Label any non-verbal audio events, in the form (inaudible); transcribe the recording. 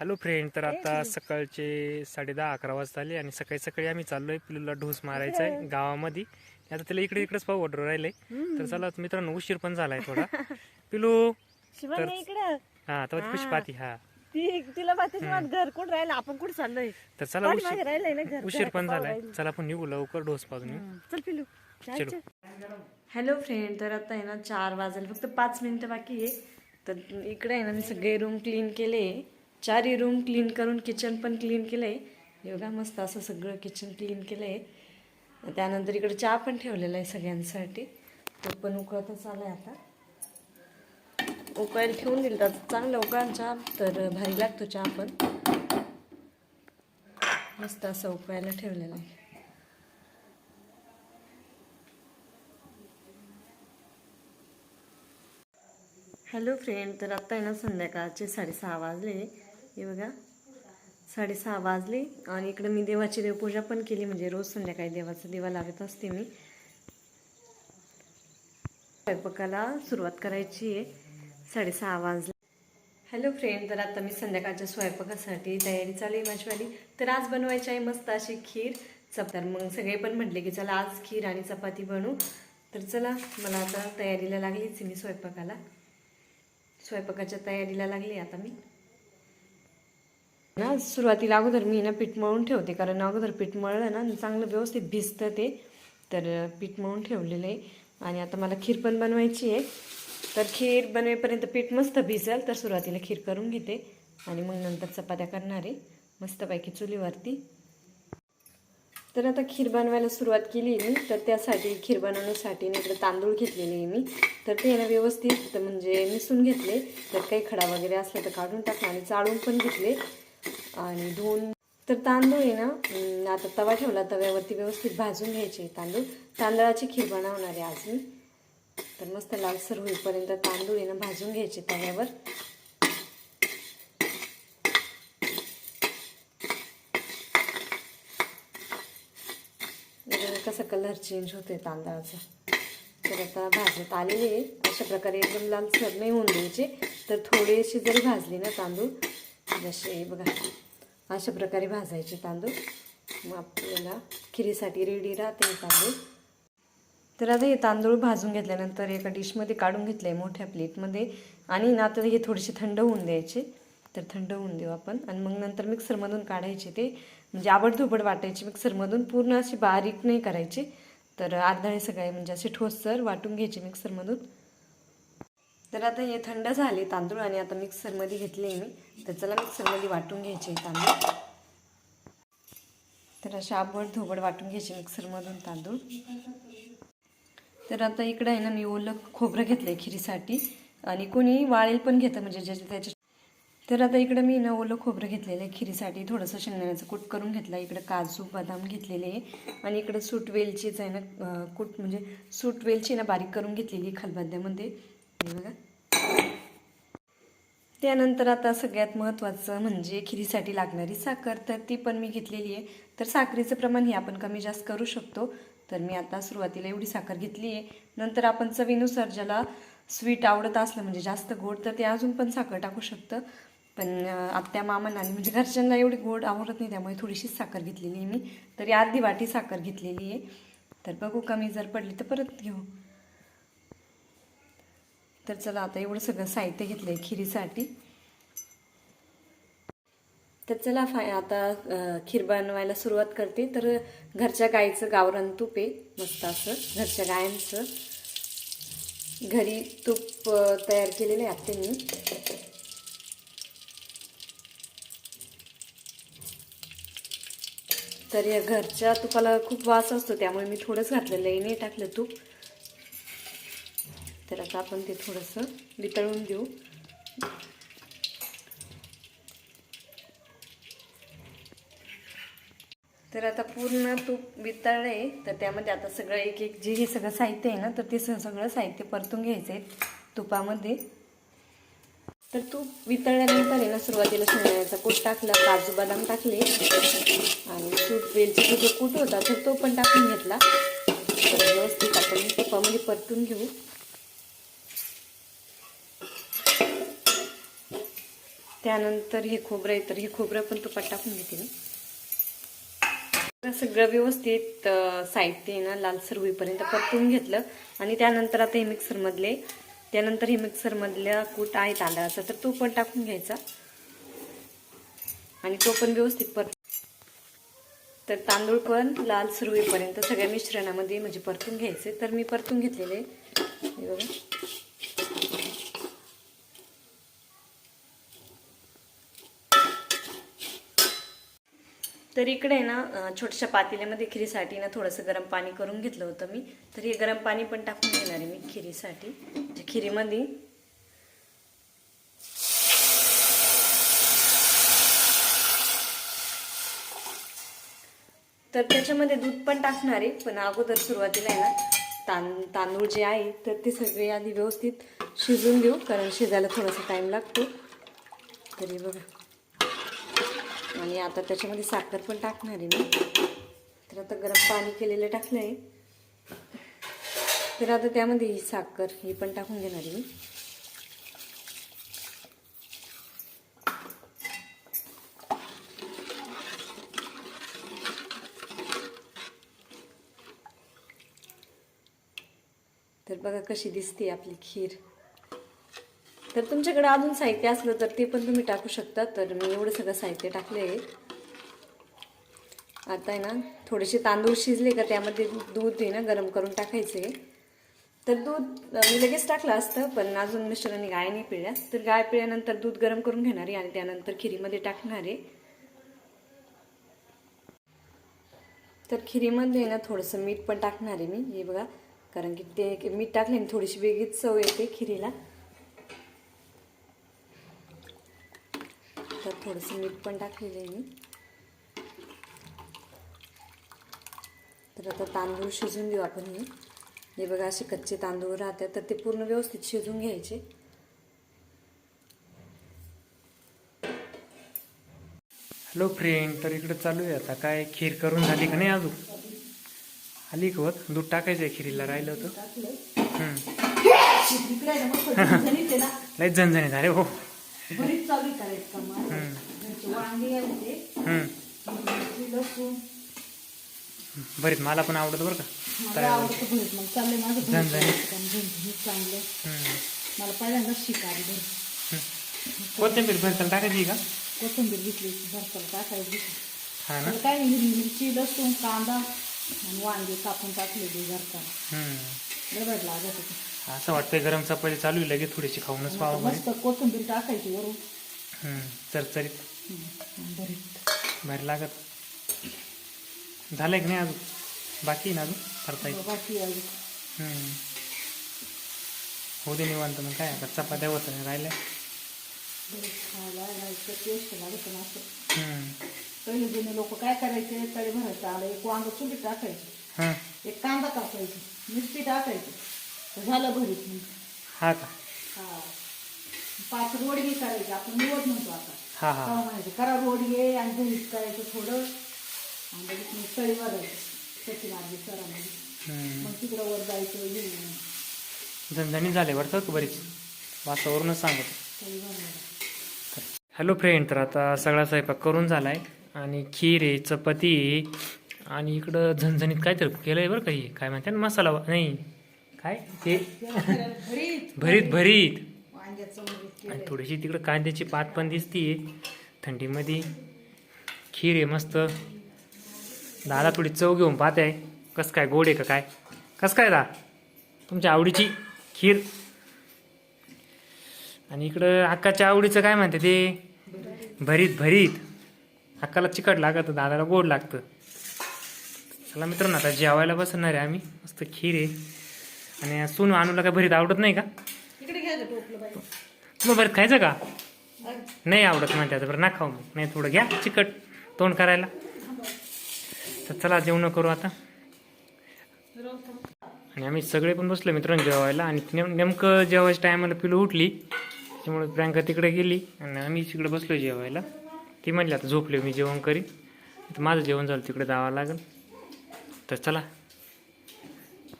Hello friend तर आता सकाळचे साडे दहा अकरा वाजता आले आणि सकाळी सकाळी आम्ही चाललोय पिलूला ढोस मारायचा आहे गावामध्ये. आता त्याला इकडे इकडेच पाहू ऑर्डर राहिलंय. तर चला मित्रांनो उशीर पण झालाय थोडा. (laughs) पिलू शिवानी तर- इकडं. हा तर पुष्पाती हा. तिला माहिती घर कुठं राहिलं? आपण कुठं चाललोय? तर चला उशीर उशीर पण झालाय. चला आपण निघू लवकर ढोस पाजून येऊ. चल पिलू. चलो. हॅलो फ्रेंड तर आता आहे ना चार वाजले फक्त पाच मिनिटं बाकी आहे. तर इकडे आहे ना मी सगळे रूम क्लीन केले. चारही रूम क्लीन करून किचन पण क्लीन केलं आहे योगा मस्त असं सगळं किचन क्लीन केलं आहे त्यानंतर इकडे चहा पण ठेवलेला आहे सगळ्यांसाठी. तो पण उकळतच आलाय आता. उकळायला ठेवून दिलं तर चांगलं उकळा चहा तर भारी लागतो चहा पण. मस्त असं उकळायला ठेवलेला आहे. हॅलो फ्रेंड तर आत्ता आहे ना संध्याकाळचे साडेसहा वाजले. हे बघा. साडेसहा वाजले आणि इकडं मी देवाची देवपूजा पण केली म्हणजे रोज संध्याकाळी देवाचा दिवा लागत असते मी. स्वयंपाकाला सुरुवात करायची आहे. साडेसहा वाजले. हॅलो फ्रेंड तर आता मी संध्याकाळच्या स्वयंपाकासाठी तयारी चालू आहे माझीवाली तर आज बनवायची आहे मस्त अशी खीर. चप तर मग सगळे पण म्हटले की चला आज खीर आणि चपाती बनवू. तर चला मला आता तयारीला लागलीच मी स्वयंपाकाला. स्वयंपाकाच्या तयारीला लागली आता मी. ना सुरुवातीला अगोदर मी ना पीठ मळून ठेवते कारण अगोदर पीठ मळलं ना चांगलं व्यवस्थित भिजतं ते तर पीठ मळून ठेवलेलं आहे. आणि आता मला खीर पण बनवायची आहे. तर खीर बनवेपर्यंत पीठ मस्त भिजेल तर सुरुवातीला खीर करून घेते. आणि मग नंतर चपात्या करणार आहे मस्तपैकी चुलीवरती. तर आता खीर बनवायला सुरुवात केली मी तर त्यासाठी खीर बनवण्यासाठी नंतर इकडे तांदूळ घेतलेले आहे मी. तर ते ना व्यवस्थित म्हणजे मिसून घेतले. तर काही खडा वगैरे असला तर काढून टाकला आणि चाळून पण घेतले. आणि धुवून तर तांदूळ आहे ना आता तवा ठेवला तव्यावरती व्यवस्थित भाजून घ्यायचे तांदूळ. तांदळाची खीर बनवणार आहे आज मी तर मस्त लालसर होईपर्यंत तांदूळ आहे ना भाजून घ्यायचे तव्यावर. कसं कसा कलर चेंज होतोय तांदळाचा. तर आता भाजत आलेले आहे. अशा प्रकारे एकदम लालसर नाही होऊन द्यायचे. तर थोडेसे जरी भाजले ना तांदूळ जसे बघा. अशा प्रकारे भाजायचे तांदूळ. मग आपल्याला खिरीसाठी रेडी राहते तांदूळ. तर आता हे तांदूळ भाजून घेतल्यानंतर एका डिशमध्ये काढून घेतले मोठ्या प्लेटमध्ये आणि ना आता हे थोडेसे थंड होऊन द्यायचे. तर थंड होऊन देऊ आपण. आणि मग नंतर मिक्सरमधून काढायचे ते. म्हणजे आबडधोबड वाटायचे मिक्सरमधून पूर्ण अशी बारीक नाही करायचे. तर अर्धाळे सगळे म्हणजे असे ठोसर वाटून घ्यायचे मिक्सरमधून तर आता हे थंड झाले तांदूळ आणि आता मिक्सरमध्ये घेतले मी. तर चला मिक्सरमध्ये वाटून घ्यायचे तांदूळ. तर असे आबड धोबड वाटून घ्यायचे मिक्सरमधून तांदूळ. तर आता इकडं आहे ना मी ओलं खोबरं घेतलं आहे खिरीसाठी. आणि कोणी वाळेल पण घेतं म्हणजे ज्याचे त्याच्या तर आता इकडं मी ना ओलं खोबरं घेतलेलं आहे खिरीसाठी. थोडंसं शेंगदाण्याचं कूट करून घेतलं आहे इकडं काजू बदाम घेतलेले आहे. आणि इकडं सूट वेलचीच आहे ना कूट म्हणजे सूट वेलची ना बारीक करून घेतलेली खलबत्त्यामध्ये. हे बघा. त्यानंतर आता सगळ्यात महत्त्वाचं म्हणजे खिरीसाठी लागणारी साखर तर ती पण मी घेतलेली आहे. तर साखरेचं प्रमाण हे आपण कमी जास्त करू शकतो. तर मी आता सुरुवातीला एवढी साखर घेतली आहे. नंतर आपण चवीनुसार ज्याला स्वीट आवडत असलं म्हणजे जास्त गोड तर ते अजून पण साखर टाकू शकतं. पण आत्या मामांना आणि म्हणजे घरच्यांना एवढी गोड आवडत नाही त्यामुळे थोडीशीच साखर घेतलेली आहे मी. तरी अर्धी वाटी साखर घेतलेली आहे. तर बघू कमी जर पडली तर परत घेऊ. तर चला आता एवढं सगळं साहित्य घेतलं आहे खिरीसाठी. तर चला फाय आता खीर बनवायला सुरुवात करते. तर घरच्या गाईचं गावरान तूप आहे मस्त असं. घरच्या गायांचं. घरी तूप तयार केलेलं आहे आत्यानी तर या घरच्या तुपाला खूप वास असतो त्यामुळे मी थोडंच घातलेलं आहे. नाही टाकलं तूप. तर आता आपण ते थोडंसं वितळून देऊ तर आता पूर्ण तूप वितळलं आहे तर त्यामध्ये आता सगळं एक एक जे हे सगळं साहित्य आहे ना तर ते सगळं साहित्य परतून घ्यायचं आहे तुपामध्ये. तर तूप वितळल्यानंतर आहे ना सुरुवातीला शेंगदाण्याचा कूट टाकला काजू बदाम टाकले आणि तूप वेलची जो कूट होता तर तो पण टाकून घेतला. तर व्यवस्थित आपण तुपामध्ये परतून घेऊ. त्यानंतर हे खोबरं आहे तर हे खोबरं पण तुपात टाकून घेते मी. सगळं व्यवस्थित साहित्य आहे ना लालसर होईपर्यंत परतून घेतलं. आणि त्यानंतर आता हे मिक्सरमधले त्यानंतर हे मिक्सरमधल्या कूट आहे तांदळाचा तर तो पण टाकून घ्यायचा. आणि तो पण व्यवस्थित परत तर तांदूळ पण लाल होईपर्यंत सगळ्या मिश्रणामध्ये म्हणजे परतून घ्यायचे. तर मी परतून घेतलेले. बघा. तर इकडे आहे ना छोट्याशा पातेल्यामध्ये खिरीसाठी ना थोडंसं गरम पाणी करून घेतलं होतं मी. तर हे गरम पाणी पण टाकून घेणार आहे मी खिरीसाठी. खिरीमध्ये तर त्याच्यामध्ये दूध पण टाकणार आहे पण अगोदर सुरुवातीला आहे ना तां तांदूळ जे आहे तर ते सगळे आधी व्यवस्थित शिजून देऊ कारण शिजायला थोडासा टाईम लागतो. तरी बघा. आणि आता त्याच्यामध्ये साखर पण टाकणार आहे मी. तर आता गरम पाणी केलेलं टाकलं आहे तर आता त्यामध्ये ही साखर ही पण टाकून घेणार आहे मी. तर बघा कशी दिसते आपली खीर. तर तुमच्याकडे अजून साहित्य असलं तर ते पण तुम्ही टाकू शकता. तर मी एवढं सगळं साहित्य टाकले आहे आता आहे ना थोडेसे तांदूळ शिजले का त्यामध्ये दूध आहे ना गरम करून टाकायचे. तर दूध मी लगेच टाकलं असतं पण अजून मिस्टरांनी गाय नाही पिळल्या. तर गाय पिळल्यानंतर दूध गरम करून घेणार आहे आणि त्यानंतर खिरीमध्ये टाकणार आहे. तर खिरीमध्ये ना थोडंसं मीठ पण टाकणार आहे मी. हे बघा कारण की ते मीठ टाकल्याने थोडीशी वेगळीच चव येते खिरीला. थोडंसं मीठ पण टाकलेलं आहे मी. तर आता तांदूळ शिजून घेऊ आपण हे. हे बघा असे कच्चे तांदूळ राहतात तर ते पूर्ण व्यवस्थित शिजून घ्यायचे. हॅलो फ्रेंड तर इकडे चालू आहे आता. काय खीर करून झाली का नाही अजून? आली का होत दूध टाकायचं आहे खिरीला राहिलं होतं. हम्म. (laughs) लयच झणझणी झाले हो बरीच चालू करायचं का मग घरचे वांगे लसूण बरीच मला पण आवडत बरं का. मला आवडतं भरीत मग माझं चांगलं. मला पहिल्यांदा शिकारी भर कोथिंबीर भरताना टाकायची का? कोथिंबीर घेतली. भरताला टाकायची. हा ना. काय हिरवी मिरची लसूण कांदा आणि वांगे कापून टाकलेली हम्म. गडबड लागत होती. असं वाटतंय गरम चपाती चालू आहे लगेच थोडीशी खाऊनच पाहावं बरी मस्त कोथिंबीर टाकायची वरून. हम्म. चरचरीत. भरीत भारी लागत. झालंय की नाही अजून? बाकी आहे ना अजून? करता येईल. बाकी अजून. हम्म. होऊ दे निवांत मग काय आता चपात्या होत नाही राहिल्या. भरीत खायला इतकं टेस्ट लागत ना असं. हम्म. पहिले जुने लोक काय करायचे? तळी भरायचं आलं एक वांग चुलीत टाकायचे. हां. एक कांदा कापायची. मिरची टाकायची. तर झालं भरीत मग. हा का? हा. पाच रोडगे करायचे. आपण निवड म्हणतो आता. हा हा. तेव्हा म्हणायचे करा रोडगे आणि भरीत करायचं थोडं. आणि लगेच मग तळी भरायची त्याची माझी सरामध्ये हम्म. मग तिकडं वर जायचं झणझणीत झाले वाटतं का बरीच? वासावरूनच सांगत. तळी भरायला हॅलो फ्रेंड तर आता सगळा स्वयंपाक करून झालाय. आणि खीर आहे चपाती आहे. आणि इकडं झणझणीत काय तर केलं आहे बरं का हे? काय म्हणते ना मसाला वा- नाही. काय? ते भरीत भरीत. आणि थोडीशी तिकडं कांद्याची पात पण दिसतीये. थंडीमध्ये खीर आहे मस्त. दादा थोडी चव घेऊन पाहत आहे कसं काय गोड आहे का काय? कसं काय दा? तुमच्या आवडीची खीर. आणि इकडं अक्काच्या आवडीचं काय म्हणते ते? भरीत भरीत. अक्काला चिकट लागतं दादाला गोड लागतं. चला मित्रांनो आता जेवायला बसणार आहे आम्ही. मस्त खीर आहे. आणि सून आणूला काय भरीत आवडत नाही का इकडे घ्या गं टोपलं बाई मग बरं खायचं का? नाही आवडत म्हणते आता बरं ना खाऊ हो मग. नाही थोडं घ्या चिकट तोंड करायला. तर चला जेवण करू आता. आणि आम्ही सगळे पण बसलो मित्रांनो जेवायला. आणि नेम नेमकं जेवायच्या टायमाला पिलू उठली. त्यामुळे प्रियांका तिकडे गेली. आणि आम्ही तिकडे बसलो जेवायला. ती म्हणली आता झोपले मी जेवण करीन. माझं जेवण झालं तिकडे जावं लागेल. तर चला